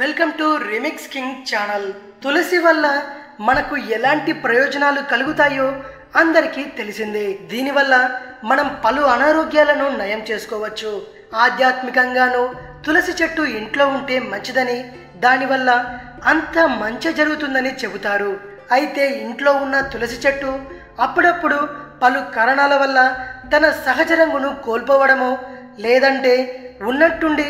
Welcome to remix king channel. తులసి వల్ల మనకు ఎలాంటి ప్రయోజనాలు కలుగుతాయో అందరికీ తెలిసిందే. దీనివల్ల మనం పలు అనారోగ్యాలను నయం చేసుకోవచ్చు. ఆధ్యాత్మికంగాను తులసి చెట్టు ఇంట్లో ఉంటే మంచిదని దానివల్ల అంత మంచి జరుగుతుందని చెబుతారు. అయితే ఇంట్లో ఉన్న తులసి చెట్టు అప్పుడప్పుడు పలు కారణాల వల్ల తన సహజ రంగును కోల్పోవడమో లేదంటే ఉన్నట్టుండి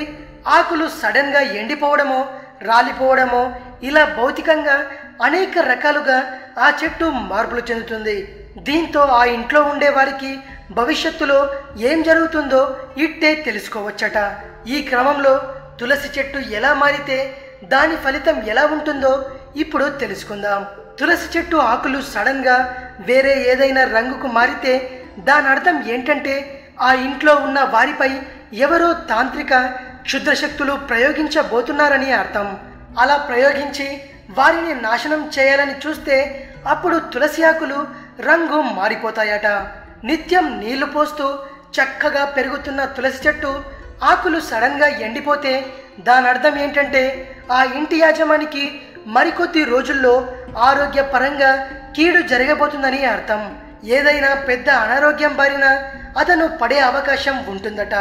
ఆకులు సడన్గా ఎండిపోవడమో రాలిపోవడమో ఇలా భౌతికంగా అనేక రకాలుగా ఆ చెట్టు మార్పులు చెందుతుంది. దీంతో ఆ ఇంట్లో ఉండే వారికి భవిష్యత్తులో ఏం జరుగుతుందో ఇట్టే తెలుసుకోవచ్చట. ఈ క్రమంలో తులసి చెట్టు ఎలా మారితే దాని ఫలితం ఎలా ఉంటుందో ఇప్పుడు తెలుసుకుందాం. తులసి చెట్టు ఆకులు సడన్గా వేరే ఏదైనా రంగుకు మారితే దాని అర్థం ఏంటంటే ఆ ఇంట్లో ఉన్న వారిపై ఎవరో తాంత్రిక క్షుద్రశక్తులు ప్రయోగించబోతున్నారని అర్థం. అలా ప్రయోగించి వారిని నాశనం చేయాలని చూస్తే అప్పుడు తులసి ఆకులు రంగు మారిపోతాయట. నిత్యం నీళ్ళు పోస్తూ చక్కగా పెరుగుతున్న తులసి చెట్టు ఆకులు సడన్గా ఎండిపోతే దాని అర్థం ఏంటంటే ఆ ఇంటి యాజమానికి మరికొద్ది రోజుల్లో ఆరోగ్యపరంగా కీడు జరగబోతుందని అర్థం. ఏదైనా పెద్ద అనారోగ్యం బారిన అతను పడే అవకాశం ఉంటుందట.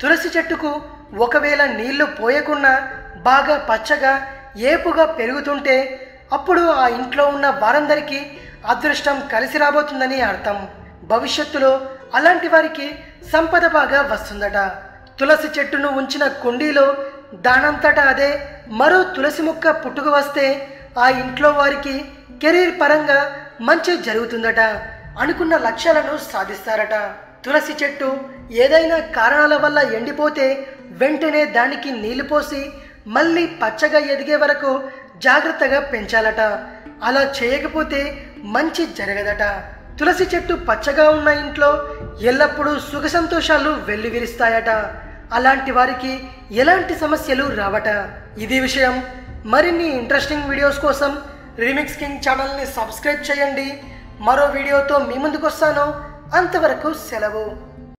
తులసి చెట్టుకు ఒకవేళ నీళ్ళు పోయకుండా బాగా పచ్చగా ఏపుగా పెరుగుతుంటే అప్పుడు ఆ ఇంట్లో ఉన్న వారందరికీ అదృష్టం కలిసి రాబోతుందని అర్థం. భవిష్యత్తులో అలాంటి వారికి సంపద బాగా వస్తుందట. తులసి చెట్టును ఉంచిన కుండీలో దానంతటా అదే మరో తులసి మొక్క పుట్టుకు వస్తే ఆ ఇంట్లో వారికి కెరీర్ పరంగా మంచి జరుగుతుందట అనుకున్న లక్ష్యాలను సాధిస్తారట. తులసి చెట్టు ఏదైనా కారణాల వల్ల ఎండిపోతే వెంటనే దానికి నీళ్ళు పోసి మళ్ళీ పచ్చగా ఎదిగే వరకు జాగ్రత్తగా పెంచాలట. అలా చేయకపోతే మంచి జరగదట. తులసి చెట్టు పచ్చగా ఉన్న ఇంట్లో ఎల్లప్పుడూ సుఖ సంతోషాలు వెల్లువిరుస్తాయట అలాంటి వారికి ఎలాంటి సమస్యలు రావట? ఇది విషయం. మరిన్ని ఇంట్రెస్టింగ్ వీడియోస్ కోసం రిమిక్స్ కింగ్ ఛానల్ని సబ్స్క్రైబ్ చేయండి. మరో వీడియోతో మీ ముందుకు వస్తాను అంతవరకు సెలవు.